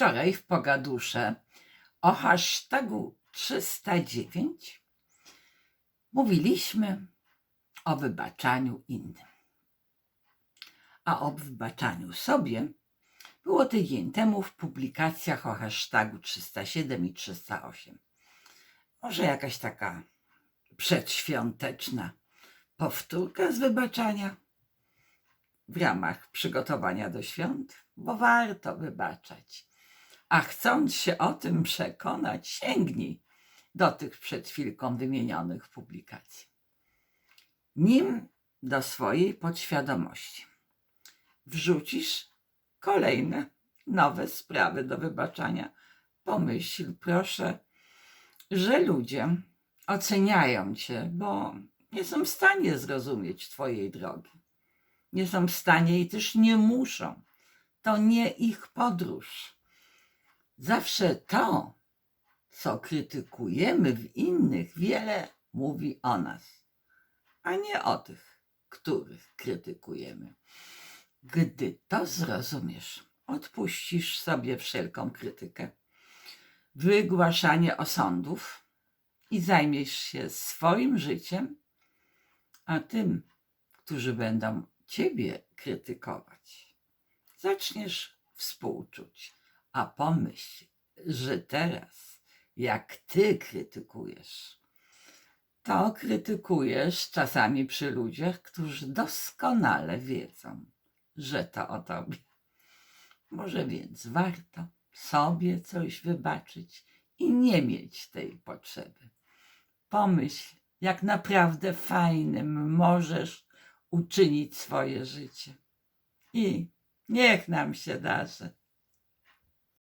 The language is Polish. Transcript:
Wczoraj w Pogadusze o hashtagu 309 mówiliśmy o wybaczaniu innym. A o wybaczaniu sobie było tydzień temu w publikacjach o hashtagu 307 i 308. Może jakaś taka przedświąteczna powtórka z wybaczania w ramach przygotowania do świąt, bo warto wybaczać. A chcąc się o tym przekonać, sięgnij do tych przed chwilką wymienionych publikacji. Nim do swojej podświadomości wrzucisz kolejne nowe sprawy do wybaczania, pomyśl proszę, że ludzie oceniają cię, bo nie są w stanie zrozumieć twojej drogi. Nie są w stanie i też nie muszą. To nie ich podróż. Zawsze to, co krytykujemy w innych, wiele mówi o nas, a nie o tych, których krytykujemy. Gdy to zrozumiesz, odpuścisz sobie wszelką krytykę, wygłaszanie osądów i zajmiesz się swoim życiem, a tym, którzy będą ciebie krytykować, zaczniesz współczuć, a pomyśl, że teraz, jak ty krytykujesz, to krytykujesz czasami przy ludziach, którzy doskonale wiedzą, że to o tobie. Może więc warto sobie coś wybaczyć i nie mieć tej potrzeby. Pomyśl, jak naprawdę fajnym możesz uczynić swoje życie. I niech nam się darzy.